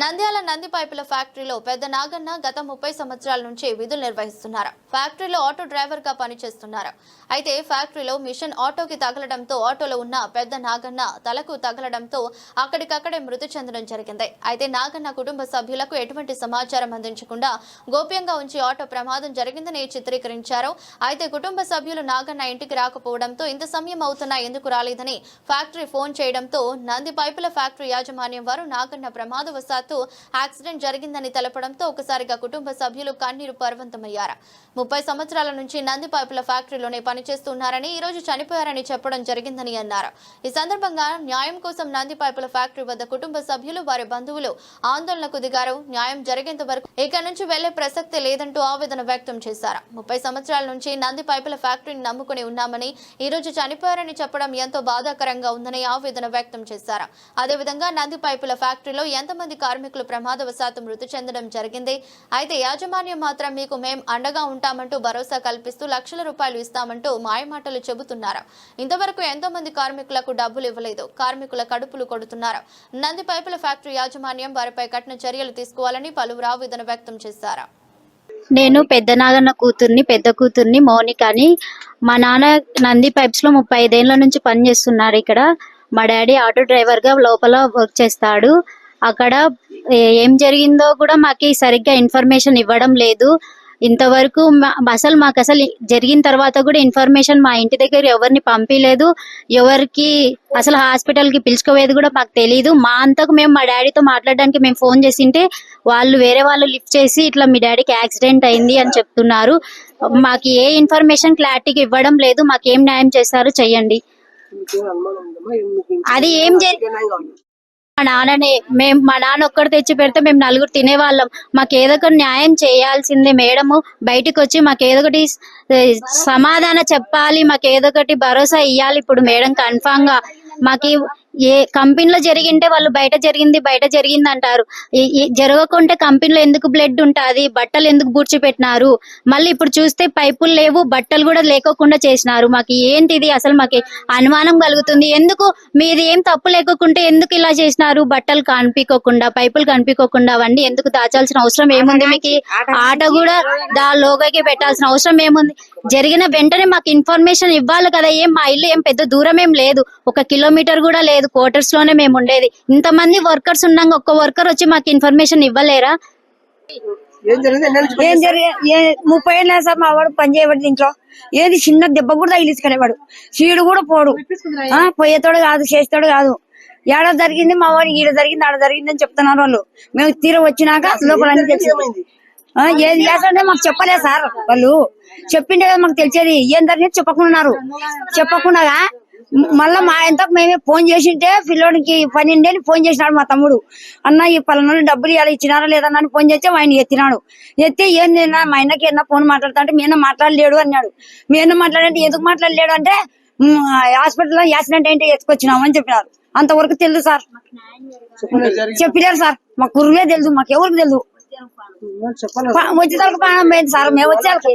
నంద్యాల నంది పైపుల ఫ్యాక్టరీలో పెద్ద నాగన్న గత ముప్పై సంవత్సరాల నుంచి విధులు నిర్వహిస్తున్నారు. ఫ్యాక్టరీలో ఆటో డ్రైవర్గా పనిచేస్తున్నారు. అయితే ఫ్యాక్టరీలో మిషన్ ఆటోకి తగలడంతో ఆటోలో ఉన్న పెద్ద నాగన్న తలకు తగలడంతో అక్కడికక్కడే మృతి చెందడం జరిగింది. అయితే నాగన్న కుటుంబ సభ్యులకు ఎటువంటి సమాచారం అందించకుండా గోప్యంగా ఉంచి ఆటో ప్రమాదం జరిగిందని చిత్రీకరించారు. అయితే కుటుంబ సభ్యులు నాగన్న ఇంటికి రాకపోవడంతో ఇంత సమయం అవుతున్నా ఎందుకు రాలేదని ఫ్యాక్టరీ ఫోన్ చేయడంతో నంది పైపుల ఫ్యాక్టరీ యాజమాన్యం వారు నాగన్న ప్రమాదవశాత్తు యాక్సిడెంట్ జరిగిందని తెలపడంతో ఒకసారిగా కుటుంబ సభ్యులు కన్నీరు పర్వంతమయ్యారు. ముప్పై సంవత్సరాల నుంచి నంది పైపుల ఫ్యాక్టరీలోనే పనిచేస్తున్నారని ఈ రోజు చనిపోయారని చెప్పడం జరిగిందని అన్నారు. ఈ సందర్భంగా న్యాయం కోసం నంది పైపుల ఫ్యాక్టరీ వద్ద కుటుంబ సభ్యులు వారి బంధువులు ఆందోళనకు దిగారు. న్యాయం జరిగేంత వరకు ఇక నుంచి వెళ్ళే ప్రసక్తి లేదంటూ ఆవేదన వ్యక్తం చేశారు. ముప్పై సంవత్సరాల నుంచి నంది పైపుల ఫ్యాక్టరీని నమ్ముకుని ఉన్నామని ఈ రోజు చనిపోయారని చెప్పడం ఎంతో బాధాకరంగా ఉందని ఆవేదన వ్యక్తం చేశారు. అదేవిధంగా నంది పైపుల ఫ్యాక్టరీలో ఎంతమంది కార్మికులు ప్రమాదవశాత్తు మృతి చెందడం జరిగింది. అయితే యాజమాన్యం మాత్రం మీకు మేం అండగా ఉంటామంటూ భరోసా కల్పిస్తూ లక్షల రూపాయలు ఇస్తామంటూ మాయమాటలు చెబుతున్నారు. ఇంతవరకు ఎంతో మంది కార్మికులకు డబ్బులు ఇవ్వలేదు. కార్మికుల కడుపులు కొడుతున్నారు. నంది పైపుల ఫ్యాక్టరీ యాజమాన్యం వారిపై కఠిన చర్యలు తీసుకోవాలని పలువురు ఆవేదన వ్యక్తం చేశారు. నేను పెద్ద నాగన్న కూతుర్ని పెద్ద కూతుర్ని మౌనికని మా నాన్న నంది పైప్స్లో ముప్పై ఐదేళ్ళ నుంచి పనిచేస్తున్నారు ఇక్కడ. మా డాడీ ఆటో డ్రైవర్గా లోపల వర్క్ చేస్తాడు. అక్కడ ఏ- జరిగిందో కూడా మాకు సరిగ్గా ఇన్ఫర్మేషన్ ఇవ్వడం లేదు. ఇంతవరకు అసలు మాకు అసలు జరిగిన తర్వాత కూడా ఇన్ఫర్మేషన్ మా ఇంటి దగ్గర ఎవరిని పంపించలేదు ఎవరికి అసలు హాస్పిటల్కి పిలుచుకోవేది కూడా మాకు తెలియదు మా అంతకు మేము మా డాడీతో మాట్లాడడానికి మేము ఫోన్ చేసింటే వాళ్ళు వేరే వాళ్ళు లిఫ్ట్ చేసి ఇట్లా మీ డాడీకి యాక్సిడెంట్ అయింది అని చెప్తున్నారు. మాకు ఏ ఇన్ఫర్మేషన్ క్లారిటీగా ఇవ్వడం లేదు. మాకు ఏం న్యాయం చేస్తారు చెయ్యండి. అది ఏం జరి మా నాన్ననే మేము మా నాన్న ఒక్కడు తెచ్చి పెడితే మేము నలుగురు తినేవాళ్ళం. మాకు ఏదో ఒకటి న్యాయం చేయాల్సిందే మేడము బయటకు వచ్చి మాకు ఏదో ఒకటి సమాధానం చెప్పాలి మాకు ఏదో ఒకటి భరోసా ఇవ్వాలి ఇప్పుడు మేడం కన్ఫామ్గా మాకు ఏ కంపెనీలో జరిగింటే వాళ్ళు బయట జరిగింది బయట జరిగింది అంటారు జరగకుంటే కంపెనీలో ఎందుకు బ్లడ్ ఉంటుంది బట్టలు ఎందుకు బూడ్చిపెట్టినారు? మళ్ళీ ఇప్పుడు చూస్తే పైపులు లేవు బట్టలు కూడా లేకోకుండా చేసినారు. మాకు ఏంటిది? అసలు మాకు అనుమానం కలుగుతుంది. ఎందుకు? మీది ఏం తప్పు లేకోకుంటే ఎందుకు ఇలా చేసినారు? బట్టలు కనిపించకుండా పైపులు కనిపించకుండా అవన్నీ ఎందుకు దాచాల్సిన అవసరం ఏముంది మీకు? ఆట కూడా దా లోగకి పెట్టాల్సిన అవసరం ఏముంది? జరిగిన వెంటనే మాకు ఇన్ఫర్మేషన్ ఇవ్వాలి కదా. ఏం మా ఇల్లు ఏం పెద్ద దూరం ఏం లేదు. ఒక కిలోమీటర్ కూడా లేదు. క్వార్టర్స్లోనే మేము ఉండేది. ఇంతమంది వర్కర్స్ ఉన్నాక ఒక్క వర్కర్ వచ్చి మాకు ఇన్ఫర్మేషన్ ఇవ్వలేరా? ఏం జరిగి ముప్పై ఏళ్ళ సార్ మా వాడు పని చేయబడి ఇంట్లో ఏది చిన్న దెబ్బ కూడా తగిలించుకునేవాడు చీడు కూడా పోడు. ఆ, పోయేతోడు కాదు చేసేతోడు కాదు. ఏడ జరిగింది మా వాడికి ఈడ జరిగింది ఆడ జరిగింది అని చెప్తున్నారు వాళ్ళు. మేము తీర వచ్చినాక లోపల ఏది చేస్తుంటే మాకు చెప్పలేదు సార్ వాళ్ళు. చెప్పిండే కదా మాకు తెలిసేది. ఏం జరిగింది చెప్పకుండా చెప్పకుండా మళ్ళా మా ఎంతకు మేమే ఫోన్ చేసింటే పిల్లోడికి పన్నెండు అని ఫోన్ చేసినాడు మా తమ్ముడు. అన్న ఈ పలానా డబ్బులు ఇలా ఇచ్చినారా లేదన్నా అని ఫోన్ చేస్తే ఆయన ఎత్తినాడు. ఎత్తి ఏంది నా మా ఆయనకి ఏమన్నా ఫోన్ మాట్లాడుతా అంటే మాట్లాడలేడు అన్నాడు. మీ అన్న మాట్లాడంటే ఎందుకు మాట్లాడలేడు అంటే "మ్, హాస్పిటల్లో యాక్సిడెంట్ ఏంటి ఎత్తుకొచ్చినాము అని చెప్పినారు. అంతవరకు తెలుసు సార్. చెప్పలేరు సార్. మా కుర్రులే తెలుసు మాకు ఎవరికి తెలుసు వచ్చేసరికి ప్రాణం పోయింది సార్. మేము వచ్చేసరికి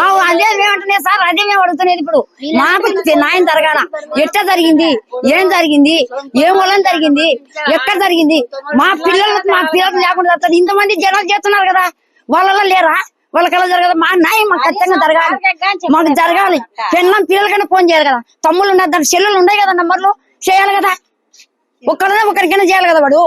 ఆ, అదే మేమంటున్నాయి సార్. అదే మేము అడుగుతున్నది ఇప్పుడు. మాకు న్యాయం జరగాల. ఎట్ట జరిగింది? ఏం జరిగింది? ఏం వల్ల జరిగింది? ఎక్కడ జరిగింది? మా పిల్లలకు మా పిల్లలకు లేకుండా జరుగుతుంది ఇంతమంది జనాలు చేస్తున్నారు కదా. వాళ్ళలో లేరా? వాళ్ళకి ఎలా జరగదు మా న్యాయం మాకు ఖచ్చితంగా జరగాలి. మాకు జరగాలి. పిల్లలు పిల్లలకైనా ఫోన్ చేయాలి కదా. తమ్ముళ్ళు ఉన్నారు దాని చెల్లెలు ఉన్నాయి కదా నంబర్లు? చేయాలి కదా. ఒక్కరినే ఒకరికైనా చేయాలి కదా వాడు?